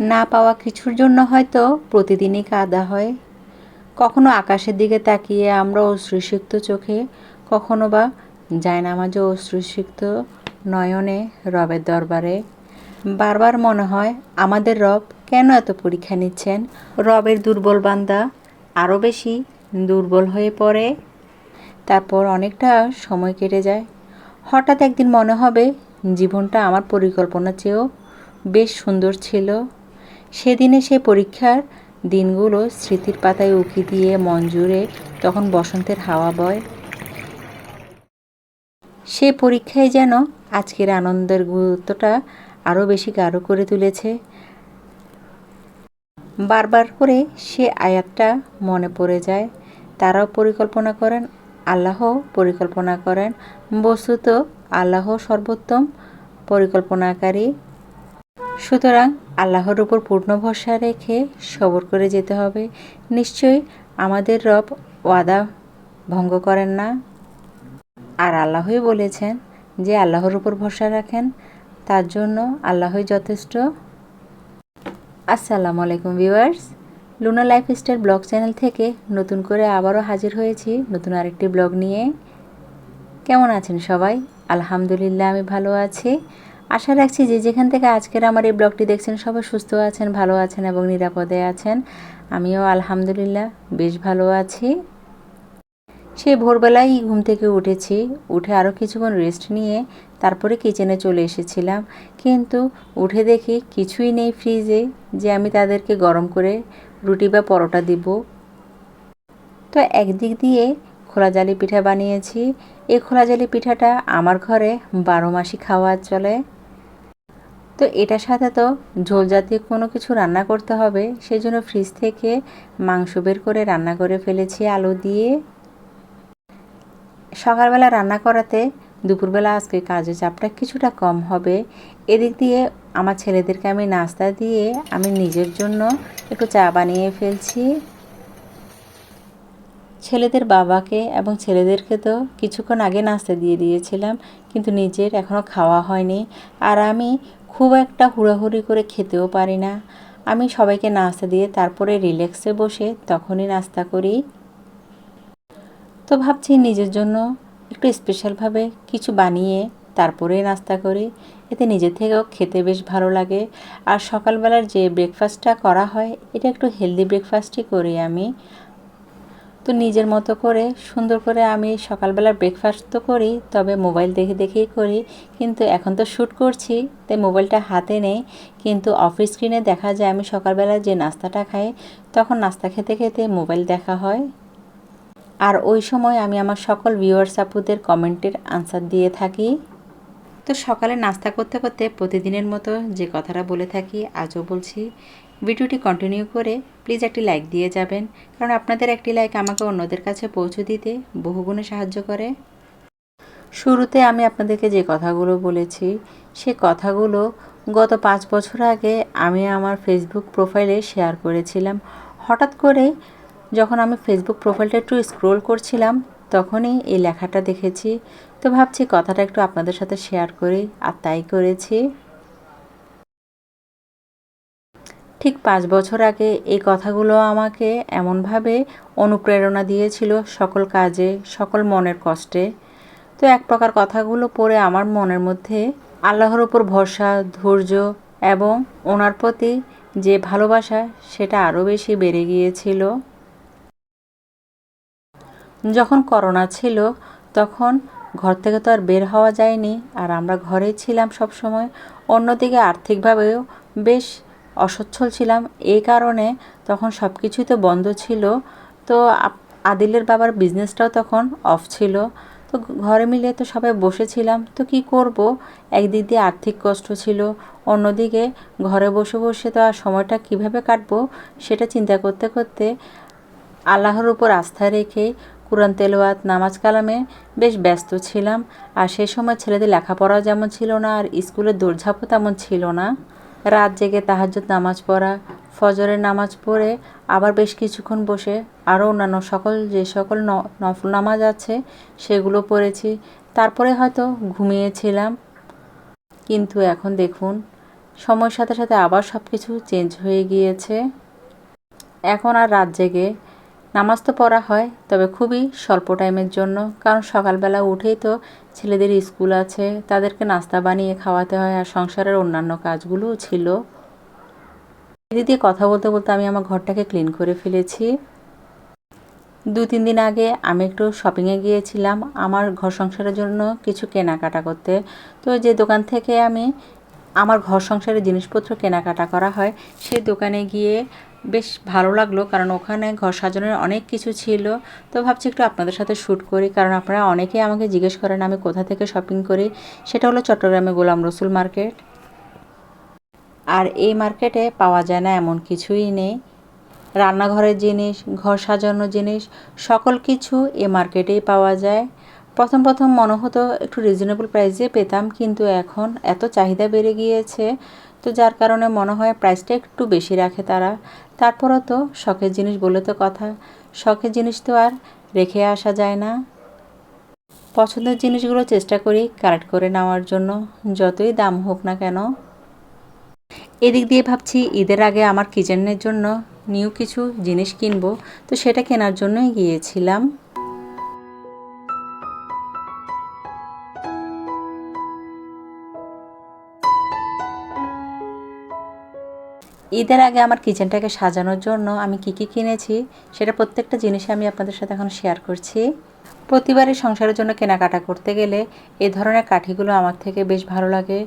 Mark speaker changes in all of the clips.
Speaker 1: না পাওয়া কিছুর জন্য হয়তো প্রতিদিনই কাঁদা হয়। কখনো আকাশের দিকে তাকিয়ে আমরা অশ্রুসিক্ত চোখে, কখনো বা জায়নামাজে অশ্রুসিক্ত নয়নে রবের দরবারে। বারবার মনে হয়, আমাদের রব কেন এত পরীক্ষা নিচ্ছেন? রবের দুর্বল বান্দা আরও বেশি দুর্বল হয়ে পড়ে। তারপর অনেকটা সময় কেটে যায়। হঠাৎ একদিন মনে হবে, জীবনটা আমার পরিকল্পনার চেয়েও বেশ সুন্দর ছিল। সেদিনে সে পরীক্ষার দিনগুলো স্মৃতির পাতায় উকি দিয়ে জুড়ে তখন বসন্তের হাওয়া বয়। সে পরীক্ষায় যেন আজকের আনন্দের গুরুত্বটা আরও বেশি গাঢ় করে তুলেছে। বারবার করে সে আয়াতটা মনে পড়ে যায়। তারাও পরিকল্পনা করেন আল্লাহ পরিকল্পনা করেন। বস্তুত আল্লাহ সর্বোত্তম পরিকল্পনাকারী। সুতরাং আল্লাহর উপর পূর্ণ ভরসা রেখে সবর করে যেতে হবে। নিশ্চয়ই আমাদের রব ওয়াদা ভঙ্গ করেন না। আর আল্লাহই বলেছেন যে আল্লাহর উপর ভরসা রাখেন, তার জন্য আল্লাহই যথেষ্ট। আসসালামু আলাইকুম viewers. Luna lifestyle blog channel থেকে নতুন করে আবারও হাজির হয়েছি নতুন আরেকটি ব্লগ নিয়ে। কেমন আছেন সবাই? আলহামদুলিল্লাহ, আমি ভালো আছি। আশা রাখছি যে যেখান থেকে আজকের আমার এই ব্লগটি দেখছেন, সবাই সুস্থ আছেন, ভালো আছেন এবং নিরাপদে আছেন। আমিও আলহামদুলিল্লাহ বেশ ভালো আছি। সে ভোরবেলায় ঘুম থেকে উঠেছি, উঠে আরও কিছুক্ষণ রেস্ট নিয়ে তারপরে কিচেনে চলে এসেছিলাম। কিন্তু উঠে দেখি কিছুই নেই ফ্রিজে যে আমি তাদেরকে গরম করে রুটি বা পরোটা দিব। তো একদিক দিয়ে খোলা জালি পিঠা বানিয়েছি। এই খোলা জালি পিঠাটা আমার ঘরে বারো মাসই খাওয়া চলে। তো এটার সাথে তো ঝোল জাতীয় কোনো কিছু রান্না করতে হবে সেই জন্য ফ্রিজ থেকে মাংস বের করে রান্না করে ফেলেছি আলু দিয়ে। সকালবেলা রান্না করাতে দুপুরবেলা আজকে কাজের চাপটা কিছুটা কম হবে। এদিক দিয়ে আমার ছেলেদেরকে আমি নাস্তা দিয়ে আমি নিজের জন্য একটু চা বানিয়ে ফেলছি। ছেলেদের বাবাকে এবং ছেলেদেরকে তো কিছুক্ষণ আগে নাস্তা দিয়ে দিয়েছিলাম, কিন্তু নিজের এখনও খাওয়া হয়নি। আর আমি খুব একটা হুড়াহুড়ি করে খেতেও পারি না। আমি সবাইকে নাস্তা দিয়ে তারপরে রিল্যাক্সে বসে তখনই নাস্তা করি। তো ভাবছি নিজের জন্য একটু স্পেশালভাবে কিছু বানিয়ে তারপরে নাস্তা করি। এতে নিজের থেকেও খেতে বেশ ভালো লাগে। আর সকালবেলার যে ব্রেকফাস্টটা করা হয়, এটা একটু হেলদি ব্রেকফাস্টই করি আমি। তো নিজের মতো করে, সুন্দর করে আমি সকালবেলা ব্রেকফাস্ট তো করি, তবে মোবাইল দেখে দেখেই করি। কিন্তু এখন তো শ্যুট করছি, তাই মোবাইলটা হাতে নেই। কিন্তু অফিস স্ক্রিনে দেখা যায় আমি সকালবেলা যে নাস্তাটা খাই, তখন নাস্তা খেতে খেতে মোবাইল দেখা হয়। আর ওই সময় আমি আমার সকল ভিউয়ার্স আপুদের কমেন্টের আনসার দিয়ে থাকি। তো সকালে নাস্তা করতে করতে প্রতিদিনের মতো যে কথাটা বলে থাকি, আজও বলছি ভিডিওটি কন্টিনিউ করে প্লিজ একটি লাইক দিয়ে যাবেন। কারণ আপনাদের একটি লাইক আমাকে অন্যদের কাছে পৌঁছে দিতে বহুগুণে সাহায্য করে। শুরুতে আমি আপনাদেরকে যে কথাগুলো বলেছি, সে কথাগুলো গত পাঁচ বছর আগে আমি আমার ফেসবুক প্রোফাইলে শেয়ার করেছিলাম। হঠাৎ করে যখন আমি ফেসবুক প্রোফাইলটা একটু স্ক্রোল করছিলাম, তখনই এই লেখাটা দেখেছি। তো ভাবছি কথাটা একটু আপনাদের সাথে শেয়ার করি, আর তাই করেছি। ঠিক পাঁচ বছর আগে এই কথাগুলো আমাকে এমনভাবে অনুপ্রেরণা দিয়েছিল সকল কাজে, সকল মনের কষ্টে। তো এক প্রকার কথাগুলো পড়ে আমার মনের মধ্যে আল্লাহর উপর ভরসা, ধৈর্য এবং ওনার প্রতি যে ভালোবাসা, সেটা আরও বেশি বেড়ে গিয়েছিল। যখন করোনা ছিল, তখন ঘর থেকে তো আর বের হওয়া যায়নি, আর আমরা ঘরেই ছিলাম সব সময় অন্যদিকে আর্থিকভাবেও বেশ অসচ্ছল ছিলাম। এই কারণে তখন সব কিছুই তো বন্ধ ছিল। তো আদিলের বাবার বিজনেসটাও তখন অফ ছিল। তো ঘরে মিলে তো সবাই বসেছিলাম। তো কি করব? একদিক দিয়ে আর্থিক কষ্ট ছিল। অন্যদিকে ঘরে বসে বসে তো আর সময়টা কীভাবে কাটবো সেটা চিন্তা করতে করতে আল্লাহর উপর আস্থা রেখে কোরআন তেলোয়াত নামাজ কালামে বেশ ব্যস্ত ছিলাম। আর সেই সময় ছেলেদের লেখাপড়াও যেমন ছিল না, আর স্কুলের দৌড়ঝাঁপও তেমন ছিল না। রাত জেগে তাহাজ্জুদ নামাজ পড়া, ফজরের নামাজ পড়ে, আবার বেশ কিছুক্ষণ বসে আরও অন্যান্য সকল যে সকল নফল নামাজ আছে, সেগুলো পড়েছি। তারপরে হয়তো ঘুমিয়েছিলাম। কিন্তু এখন দেখুন, সময়ের সাথে সাথে আবার সব কিছু চেঞ্জ হয়ে গিয়েছে। এখন আর রাত জেগে নামাজ তো পড়া হয়, তবে খুবই স্বল্প টাইমের জন্য, কারণ সকালবেলা উঠেই তো ছেলেদের স্কুল আছে, তাদেরকে নাস্তা বানিয়ে খাওয়াতে হয় আর সংসারের অন্যান্য কাজগুলোও ছিল। দিদি দিয়ে কথা বলতে বলতে আমি আমার ঘরটাকে ক্লিন করে ফেলেছি। দু তিন দিন আগে আমি একটু শপিংয়ে গিয়েছিলাম। আমার ঘর সংসারের জন্য কিছু কেনাকাটা করতে। তো যে দোকান থেকে আমি আমার ঘর সংসারের জিনিসপত্র কেনাকাটা করা হয়। সে দোকানে গিয়ে বেশ ভালো লাগল কারণ ওখানে ঘর সাজানোর অনেক কিছু ছিল। তো ভাবছি একটু আপনাদের সাথে শ্যুট করি কারণ আপনারা অনেকেই আমাকে জিজ্ঞেস করেন আমি কোথা থেকে শপিং করি। সেটা হলো চট্টগ্রামে গোলাম রসুল মার্কেট। আর এই মার্কেটে পাওয়া যায় না এমন কিছুই নেই। রান্নাঘরের জিনিস, ঘর সাজানোর জিনিস, সকল কিছু এ মার্কেটেই পাওয়া যায়। প্রথম প্রথম মনে হতো একটু রিজনেবল প্রাইসে পেতাম, কিন্তু এখন এত চাহিদা বেড়ে গিয়েছে, তো যার কারণে মনে হয় প্রাইসটা একটু বেশি রাখে তারা। তারপরও তো শখের জিনিস বলে তো কথা, শখের জিনিস তো আর রেখে আসা যায় না। পছন্দের জিনিসগুলো চেষ্টা করি কালেক্ট করে নেওয়ার জন্য, যতই দাম হোক না কেন। এদিক দিয়ে ভাবছি ঈদের আগে আমার কিচেনের জন্য নিউ কিছু জিনিস কিনবো, তো সেটা কেনার জন্যই গিয়েছিলাম। ঈদের আগে আমার কিচেনটাকে সাজানোর জন্য আমি কি কি কিনেছি সেটা প্রত্যেকটা জিনিসে আমি আপনাদের সাথে এখন শেয়ার করছি। প্রতিবারই সংসারের জন্য কেনাকাটা করতে গেলে এ ধরনের কাঠিগুলো আমার থেকে বেশ ভালো লাগে।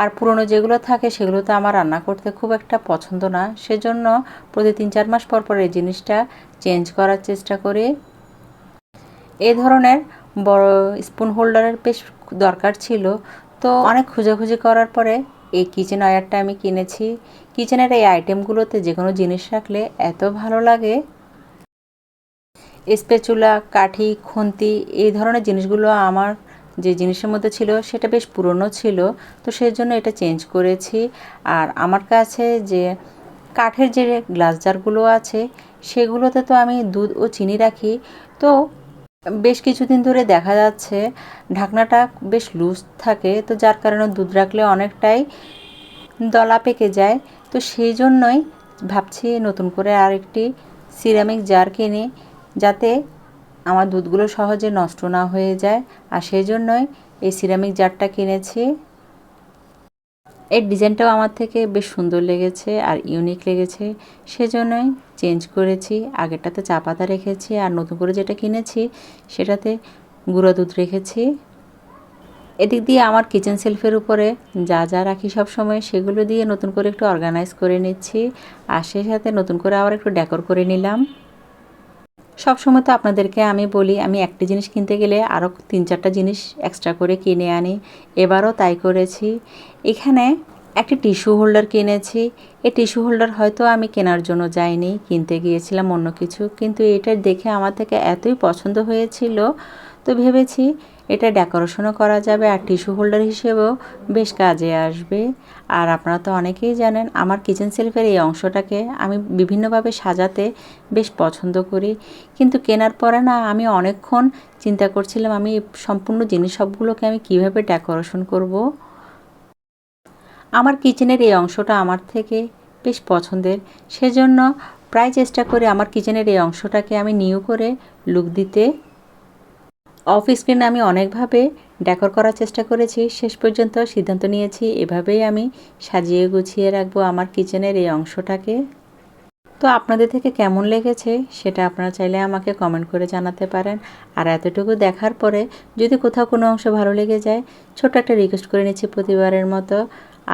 Speaker 1: আর পুরনো যেগুলো থাকে সেগুলো তো আমার রান্না করতে খুব একটা পছন্দ না। সেজন্য প্রতি তিন চার মাস পর পর এই জিনিসটা চেঞ্জ করার চেষ্টা করি। এ ধরনের বড় স্পুন হোল্ডারের বেশ দরকার ছিল। তো অনেক খুঁজাখুঁজি করার পরে এই কিচেন ওয়ারটা আমি কিনেছি। কিচেনের এই আইটেমগুলোতে যে কোনো জিনিস রাখলে এত ভালো লাগে। স্পেচুলা কাঠি, খুন্তি এই ধরনের জিনিসগুলো আমার যে জিনিসের মধ্যে ছিল সেটা বেশ পুরনো ছিল। তো সেই জন্য এটা চেঞ্জ করেছি। আর আমার কাছে যে কাঠের যে গ্লাস জারগুলো আছে, সেগুলোতে তো আমি দুধ ও চিনি রাখি। তো বেশ কিছুদিন ধরে দেখা যাচ্ছে ঢাকনাটা বেশ লুজ থাকে, তো যার কারণে দুধ রাখলে অনেকটাই দলা পেকে যায়। তো সেই জন্যই ভাবছি নতুন করে আরেকটি সিরামিক জার কিনে, যাতে আমার দুধগুলো সহজে নষ্ট না হয়ে যায়। আর সেই জন্যই এই সিরামিক জারটা কিনেছি। এর ডিজাইনটাও আমার থেকে বেশ সুন্দর লেগেছে আর ইউনিক লেগেছে, সেজন্যই চেঞ্জ করেছি, আগেরটাতে চা পাতা রেখেছি আর নতুন করে যেটা কিনেছি সেটাতে গুঁড়ো দুধ রেখেছি। এদিক দিয়ে আমার কিচেন সেলফের উপরে যা যা রাখি সব সময় সেগুলো দিয়ে নতুন করে একটু অর্গানাইজ করে নিচ্ছি আর সেই সাথে নতুন করে আবার একটু ডেকোর করে নিলাম। সব সময় তো আপনাদেরকে আমি বলি, আমি একটি জিনিস কিনতে গেলে আরও তিন চারটা জিনিস এক্সট্রা করে কিনে আনি। এবারও তাই করেছি। এখানে একটি টিস্যু হোল্ডার কিনেছি। এই টিস্যু হোল্ডার হয়তো আমি কেনার জন্য যাইনি, কিনতে গিয়েছিলাম অন্য কিছু, কিন্তু এটা দেখে আমার থেকে এতই পছন্দ হয়েছিল। তো ভেবেছি এটা ডেকোরেশনও করা যাবে আর টিস্যু হোল্ডার হিসেবেও বেশ কাজে আসবে। আর আপনারা তো অনেকেই জানেন, আমার কিচেন সেলফের এই অংশটাকে আমি বিভিন্নভাবে সাজাতে বেশ পছন্দ করি। কিন্তু কেনার পরে না, আমি অনেকক্ষণ চিন্তা করছিলাম, আমি সম্পূর্ণ জিনিস সবগুলোকে আমি কীভাবে ডেকোরেশন করব? আমার কিচেনের এই অংশটা আমার থেকে বেশ পছন্দের। সেজন্য প্রায় চেষ্টা করে আমার কিচেনের এই অংশটাকে আমি নিউ করে লুক দিতে। অফ স্ক্রিনে আমি অনেকভাবে ডেকর করার চেষ্টা করেছি। শেষ পর্যন্ত সিদ্ধান্ত নিয়েছি, এভাবেই আমি সাজিয়ে গুছিয়ে রাখব আমার কিচেনের এই অংশটাকে। তো আপনাদের থেকে কেমন লেগেছে সেটা আপনারা চাইলে আমাকে কমেন্ট করে জানাতে পারেন। আর এতটুকু দেখার পরে যদি কোথাও কোনো অংশ ভালো লেগে যায় ছোট একটা রিকোয়েস্ট করে নিচ্ছি প্রতিবারের মতো।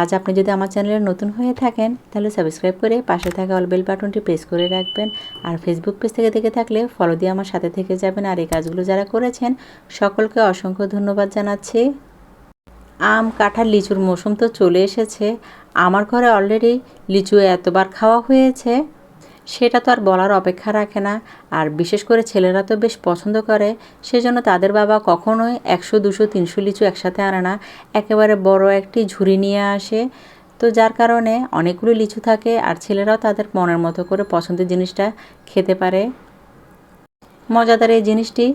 Speaker 1: আজ আপনি যদি আমার চ্যানেলে নতুন হয়ে থাকেন, তাহলে সাবস্ক্রাইব করে পাশে থাকা অল বেল বাটনটি প্রেস করে রাখবেন। আর ফেসবুক পেজ থেকে দেখে থাকলে ফলো দিয়ে আমার সাথে থেকে যাবেন। আর এই কাজগুলো যারা করেছেন, সকলকে অসংখ্য ধন্যবাদ জানাচ্ছি। আম, কাঁঠাল, লিচুর মৌসুম তো চলে এসেছে। আমার ঘরে অলরেডি লিচু এতবার খাওয়া হয়েছে। সেটা তো আর বলার অপেক্ষা রাখে না। আর বিশেষ করে ছেলেরা তো বেশ পছন্দ করে, সেজন্য তাদের বাবা কখনোই একশো, দুশো, তিনশো লিচু একসাথে আনে না। একেবারে বড় একটি ঝুড়ি নিয়ে আসে। তো যার কারণে অনেকগুলো লিচু থাকে আর ছেলেরাও তাদের মনের মতো করে পছন্দের জিনিসটা খেতে পারে। মজাদার এই জিনিসটি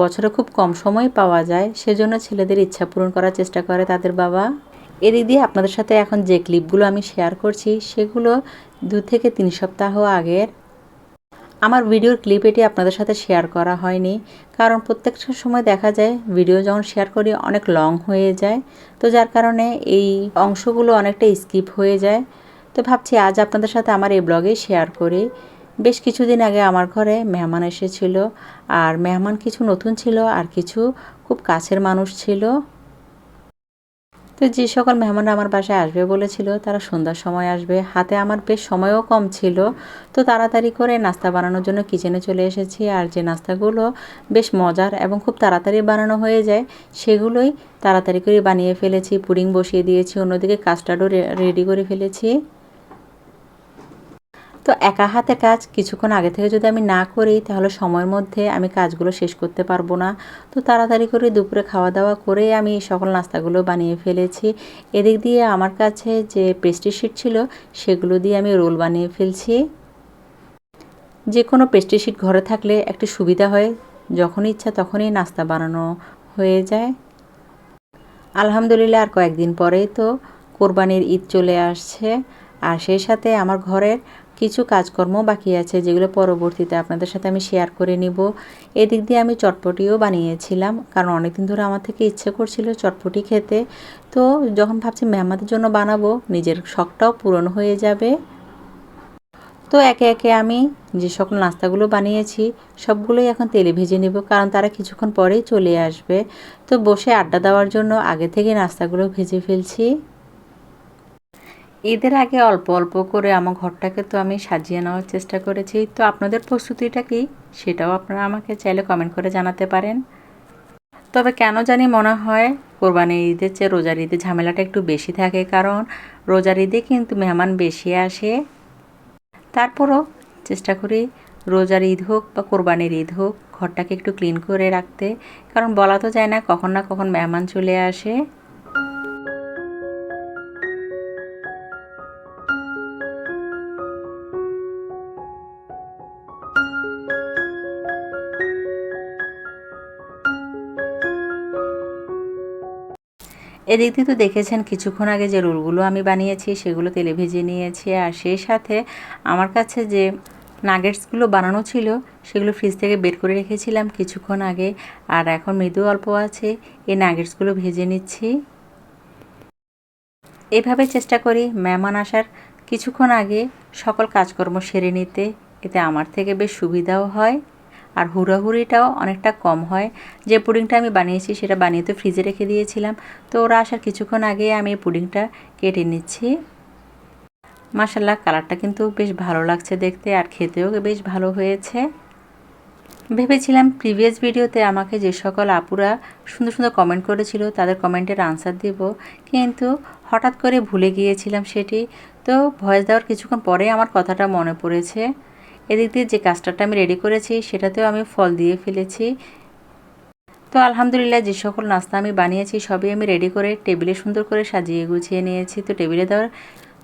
Speaker 1: বছরে খুব কম সময় পাওয়া যায়, সেজন্য ছেলেদের ইচ্ছা পূরণ করার চেষ্টা করে তাদের বাবা। এদিক দিয়ে আপনাদের সাথে এখন যে ক্লিপগুলো আমি শেয়ার করছি, সেগুলো দু থেকে তিন সপ্তাহ আগের। আমার ভিডিওর ক্লিপ এটি আপনাদের সাথে শেয়ার করা হয়নি, কারণ প্রত্যেকটা সময় দেখা যায় ভিডিও যখন শেয়ার করি অনেক লং হয়ে যায়, তো যার কারণে এই অংশগুলো অনেকটা স্কিপ হয়ে যায়। তো ভাবছি আজ আপনাদের সাথে আমার এই ব্লগে শেয়ার করি। বেশ কিছুদিন আগে আমার ঘরে মেহমান এসেছিল, আর মেহমান কিছু নতুন ছিল আর কিছু খুব কাছের মানুষ ছিল। তো যে সকল মেহমানরা আমার বাসায় আসবে বলেছিল, তারা সন্ধ্যার সময় আসবে। হাতে আমার বেশ সময়ও কম ছিল। তো তাড়াতাড়ি করে নাস্তা বানানোর জন্য কিচেনে চলে এসেছি। আর যে নাস্তাগুলো বেশ মজার এবং খুব তাড়াতাড়ি বানানো হয়ে যায়, সেগুলোই তাড়াতাড়ি করে বানিয়ে ফেলেছি। পুডিং বসিয়ে দিয়েছি, অন্যদিকে কাস্টার্ডও রেডি করে ফেলেছি। তো একা হাতে কাজ কিছুক্ষণ আগে থেকে যদি আমি না করি, তাহলে সময়ের মধ্যে আমি কাজগুলো শেষ করতে পারব না। তো তাড়াতাড়ি করে দুপুরে খাওয়া দাওয়া করে আমি সকল নাস্তাগুলো বানিয়ে ফেলেছি। এদিক দিয়ে আমার কাছে যে পেস্ট্রি শিট ছিল, সেগুলো দিয়ে আমি রোল বানিয়ে ফেলছি। যে কোনো পেস্ট্রি শিট ঘরে থাকলে একটি সুবিধা হয়, যখন ইচ্ছা তখনই নাস্তা বানানো হয়ে যায়। আলহামদুলিল্লাহ আর কয়েকদিন পরেই তো কোরবানির ঈদ চলে আসছে। আর সেই সাথে আমার ঘরের কিছু কাজকর্ম বাকি আছে যেগুলো পরবর্তীতে আপনাদের সাথে আমি শেয়ার করে নিব। এদিক দিয়ে আমি চটপটিও বানিয়েছিলাম, কারণ অনেকদিন ধরে আমার থেকে ইচ্ছে করছিল চটপটি খেতে। তো যখন ভাবছি মেহমাদের জন্য বানাবো, নিজের শখটাও পূরণ হয়ে যাবে। তো একে একে আমি যে সকল নাস্তাগুলো বানিয়েছি, সবগুলোই এখন তেলে ভেজে নেব, কারণ তারা কিছুক্ষণ পরেই চলে আসবে। তো বসে আড্ডা দেওয়ার জন্য আগে থেকে নাস্তাগুলো ভেজে ফেলছি। ঈদের আগে অল্প অল্প করে আমার ঘরটাকে তো আমি সাজিয়ে নেওয়ার চেষ্টা করেছি। তো আপনাদের প্রস্তুতিটা কি? সেটাও আপনারা আমাকে চাইলে কমেন্ট করে জানাতে পারেন। তবে কেন জানি মনে হয় কোরবানির ঈদের চেয়ে রোজার ঈদের ঝামেলাটা একটু বেশি থাকে, কারণ রোজার ঈদে কিন্তু মেহমান বেশি আসে। তারপরও চেষ্টা করি রোজার ঈদ হোক বা কোরবানির ঈদ হোক, ঘরটাকে একটু ক্লিন করে রাখতে। কারণ বলা তো যায় না কখন না কখন মেহমান চলে আসে। এদিক দিয়ে তো দেখেছেন, কিছুক্ষণ আগে যে রোলগুলো আমি বানিয়েছি, সেগুলো তেলে ভেজে নিয়েছি। আর সেই সাথে আমার কাছে যে নাগেটসগুলো বানানো ছিল, সেগুলো ফ্রিজ থেকে বের করে রেখেছিলাম কিছুক্ষণ আগে। আর এখন মৃদু অল্প আছে, এই নাগেটসগুলো ভেজে নিচ্ছি। এভাবে চেষ্টা করি মেহমান আসার। কিছুক্ষণ আগে সকল কাজকর্ম সেরে নিতে, এতে আমার থেকে বেশ সুবিধাও হয়। আর হুড়াহুড়িটাও অনেকটা কম হয়। যে পুডিংটা আমি বানিয়েছি সেটা বানিয়ে তো ফ্রিজে রেখে দিয়েছিলাম। তো ওরা আসার কিছুক্ষণ আগে আমি এই পুডিংটা কেটে নিচ্ছি। মাসাল্লাহ কালারটা কিন্তু বেশ ভালো লাগছে দেখতে আর খেতেও বেশ ভালো হয়েছে। ভেবেছিলাম প্রিভিয়াস ভিডিওতে আমাকে যে সকল আপুরা সুন্দর সুন্দর কমেন্ট করেছিল তাদের কমেন্টের আনসার দেব। কিন্তু হঠাৎ করে ভুলে গিয়েছিলাম সেটি। তো ভয়েস দেওয়ার কিছুক্ষণ পরে আমার কথাটা মনে পড়েছে। এদিক দিয়ে যে কাস্টারটা আমি রেডি করেছি, সেটাতেও আমি ফল দিয়ে ফেলেছি। তো আলহামদুলিল্লাহ যে সকল নাস্তা আমি বানিয়েছি, সবই আমি রেডি করে টেবিলে সুন্দর করে সাজিয়ে গুছিয়ে নিয়েছি। তো টেবিলে দেওয়ার,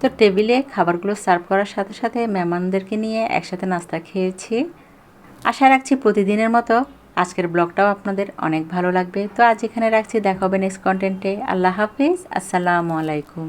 Speaker 1: তো টেবিলে খাবারগুলো সার্ভ করার সাথে সাথে মেহমানদেরকে নিয়ে একসাথে নাস্তা খেয়েছি। আশা রাখছি প্রতিদিনের মতো আজকের ব্লগটাও আপনাদের অনেক ভালো লাগবে। তো আজ এখানে রাখছি, দেখা হবে নেক্সট কন্টেন্টে আল্লাহ হাফিজ, আসসালামু আলাইকুম।